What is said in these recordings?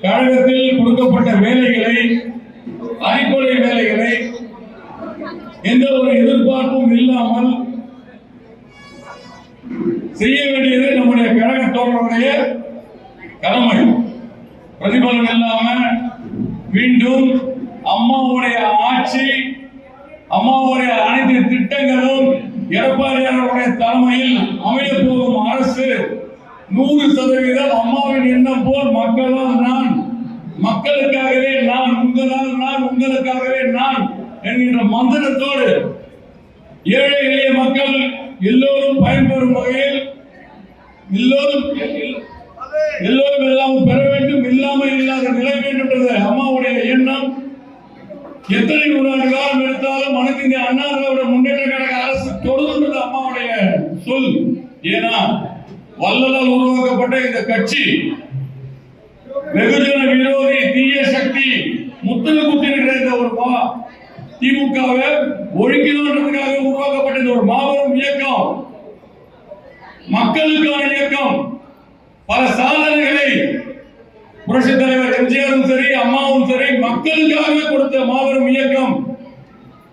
கழகத்தில் கொடுக்கப்பட்ட வேலைகளை அடிப்படை வேலைகளை எந்த ஒரு எதிர்பார்ப்பும் இல்லாமல் செய்ய வேண்டியது நம்முடைய கழக தோழருடைய கடமை. பிரதிபலன் இல்லாம மீண்டும் அம்மாவுடைய ஆட்சி அம்மாவுடைய அனைத்து திட்டங்களும் எடப்பாடியாருடைய தலைமையில் அமைய போகும் நூறு சதவீதம் அம்மாவின் எண்ணம் போல் மக்களால் நான் மக்களுக்காகவே நான் உங்களால் நான் உங்களுக்காகவே நான் என்கின்ற மந்திரத்தோடு ஏழை எளிய மக்கள் எல்லோரும் பயன்பெறும் வகையில் எல்லோரும் எல்லோரும் எல்லாம் பெற வேண்டும் இல்லாமல் இல்லாத நிலை வேண்டும் அம்மாவுடைய எண்ணம். எத்தனை நூறாண்டு காலம் எடுத்தாலும் அனைத்து இந்திய அண்ணா திராவிட முன்னேற்ற கழக அரசு தொடர்ந்து அம்மாவுடைய சொல். ஏன்னா வல்லலால் உருவாக்கப்பட்ட இந்த கட்சி வெகுஜன விரோதி தீய சக்தி முத்துக குத்திருக்கிற இந்த ஒரு மா திமுகவை ஒழிக்கணுன்றதுக்காக உருவாக்கப்பட்ட இந்த ஒரு மாபெரும் இயக்கம் மக்களுக்கான இயக்கம் பல சாதனைகளை புரட்சி தலைவர் எம்ஜிஆரும் சரி அம்மாவும் சரி மக்களுக்காக கொடுத்த மாபெரும் இயக்கம்.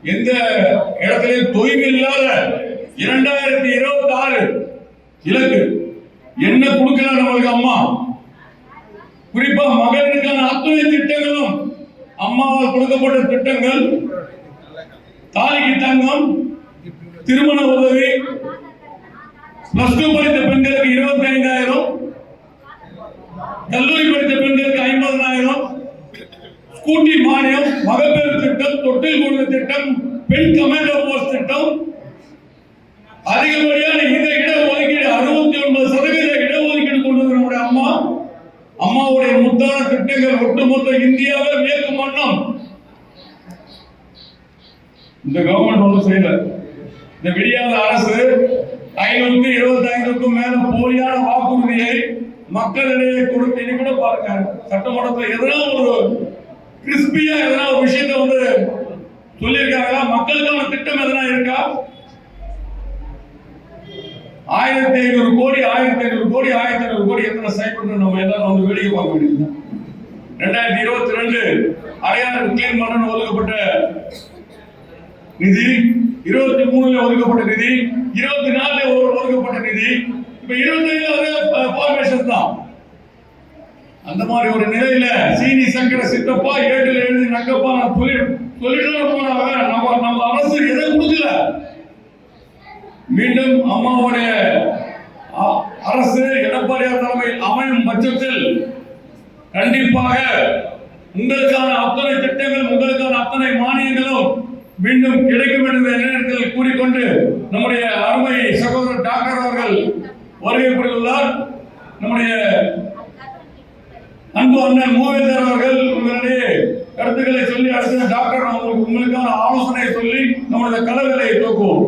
எந்த இடத்திலையும் தொய்வு இல்லாத இரண்டாயிரத்தி இருபத்தி ஆறு இலக்கு. என்ன கொடுக்கிறார் நம்மளுக்கு அம்மா? குறிப்பா மகளிருக்கான அத்துணை திட்டங்களும் அம்மாவால் கொடுக்கப்பட்ட திட்டங்கள் தாலிக்கு தங்கம் திருமண உதவி பிளஸ் டூ படித்த பெண்களுக்கு இருபத்தி ஐந்தாயிரம் கல்லூரி படித்த பெண்களுக்கு ஐம்பதனாயிரம் ஸ்கூட்டி மானியம் மகப்பேறு திட்டம் தொட்டில் கொடுத்த திட்டம் பெண் கமாண்டோ போஸ்ட் திட்டம் அதிகப்படியான முத்தான திட்டங்கள் ஒட்டுமொத்த இந்தியாவே வியக்கும் வண்ணம் இந்த கவர்மெண்ட் ஒன்றும் செய்யல. இந்த விடியாத அரசு ஐநூத்தி எழுபத்தி ஐந்துக்கும் மேல போலியான வாக்குறுதியை மக்களிடையே கொடுத்து இனி கூட பாருங்க சட்டமன்றத்தில் எதனா ஒரு கிறிஸ்பியா எதனா ஒரு விஷயத்தை வந்து சொல்லியிருக்காங்களா? மக்களுக்கான திட்டம் எதனா இருக்கா? ஆயிரத்தி ஐநூறு கோடி ஆயிரத்தி ஐநூறு கோடி ஆயிரத்தி ஐநூறு கோடி எத்தனை சைக்கிள் நம்ம எல்லாரும் வந்து வேடிக்கை பார்க்க வேண்டியது ரெண்டாயிரத்தி இருபத்தி ரெண்டு அடையாளம் கிளீன் பண்ணணும் ஒதுக்கப்பட்ட நிதி இருபத்தி மூணுல ஒதுக்கப்பட்ட நிதி இருபத்தி நாலுல ஒரு ஒதுக்கப்பட்ட நிதி இப்ப இருபத்தி அதே ஃபார்மேஷன் தான். அந்த மாதிரி ஒரு நிலையில சீனி சங்கர சித்தப்பா ஏட்டில் எழுதி நக்கப்பா நான் சொல்லி சொல்லிட்டு போனாங்க. நம்ம நம்ம அரசு மீண்டும் அம்மாவுடைய அ- அரசு எடப்பாடியார் தலைமையில் அமையும் பட்சத்தில் கண்டிப்பாக உங்களுக்கான அத்தனை திட்டங்களும் உங்களுக்கான அத்தனை மானியங்களும் மீண்டும் கிடைக்கும் என்ற நேரத்தில் கூறிக்கொண்டு நம்முடைய அருமை சகோதரர் டாக்டர் அவர்கள் வருகை புரிந்துள்ளார். நம்முடைய அன்பு அண்ணன் மூவேந்தர் அவர்கள் உங்களுடைய கருத்துக்களை சொல்லி அடுத்த டாக்டர் அவங்களுக்கு உங்களுக்கான ஆலோசனை சொல்லி நம்முடைய கலவுகளை தூக்குவோம்